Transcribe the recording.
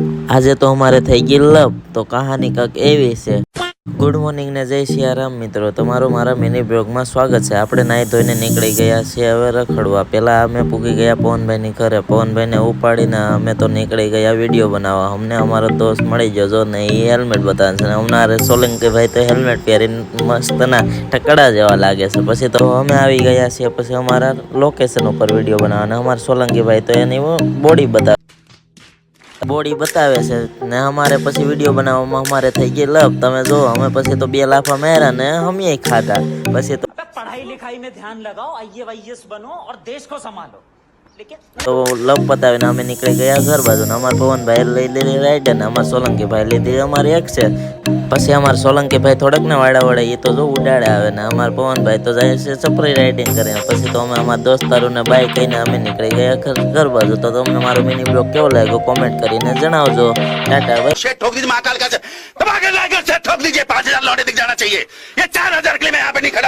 આજે તો અમારે થઈ ગઈ લવ, તો કહાની કંઈક એવી છે. ગુડ મોર્નિંગ ને જય સિયારામ મિત્રો, તમારું મારા મિની બ્લોગમાં સ્વાગત છે. આપણે નાહી ધોઈને નીકળી ગયા છીએ હવે રખડવા. પહેલા અમે પૂગી ગયા પવનભાઈની ઘરે. પવનભાઈને ઉપાડીને અમે તો નીકળી ગયા વીડિયો બનાવવા. અમને અમારો દોસ્ત મળી ગયો. જો ને એ હેલ્મેટ બતાવે છે ને અમારે સોલંકી ભાઈ તો હેલ્મેટ પહેરીને મસ્તના ટકડા જેવા લાગે છે. પછી તો અમે આવી ગયા છીએ. પછી અમારા લોકેશન ઉપર વીડિયો બનાવવાના અમારા સોલંકી ભાઈ તો એની બોડી બતાવે બોડી બતાવે છે ને અમારે પછી વીડિયો બનાવવામાં અમારે થઈ ગઈ લપ. તમે જો, અમે પછી તો બે લાફા મેરા ને હમીએ ખાધા. પછી તો પઢાઈ લિખાઈ મેં ધ્યાન લગાઓ આઈએસ બનો, ઓર દેશ કો સંભાલો. તો લપ પતાવીને અમે નીકળી ગયા ઘર બાજુ ને અમારા પવનભાઈ લઈ લીધી રાઈડર ને અમારા સોલંકી ભાઈ લીધી અમારી એક છે પછી અમારા સોલંકી ભાઈ થોડાક ને વાડા વડે એ તો જો ઉડાડે આવે ને અમારા પવનભાઈ તો જાય છે સપરી રાઇડિંગ કરીને પછી તો અમે અમારા દોસ્તારો ને બાઈક કહીને અમે નીકળી ગયા ઘર ઘર બાજુ તો તમને મારો મિની બ્લોગ કેવો લાગ્યો કોમેન્ટ કરીને જણાવજો ટાટા બાય शेट ठोक दीजिए महाकाल का से दबा के लाकर से ठोक दीजिए पांच हजार लौटे दिख जाना चाहिए ये चार हजार के लिए मैं यहाँ पे नहीं खड़ा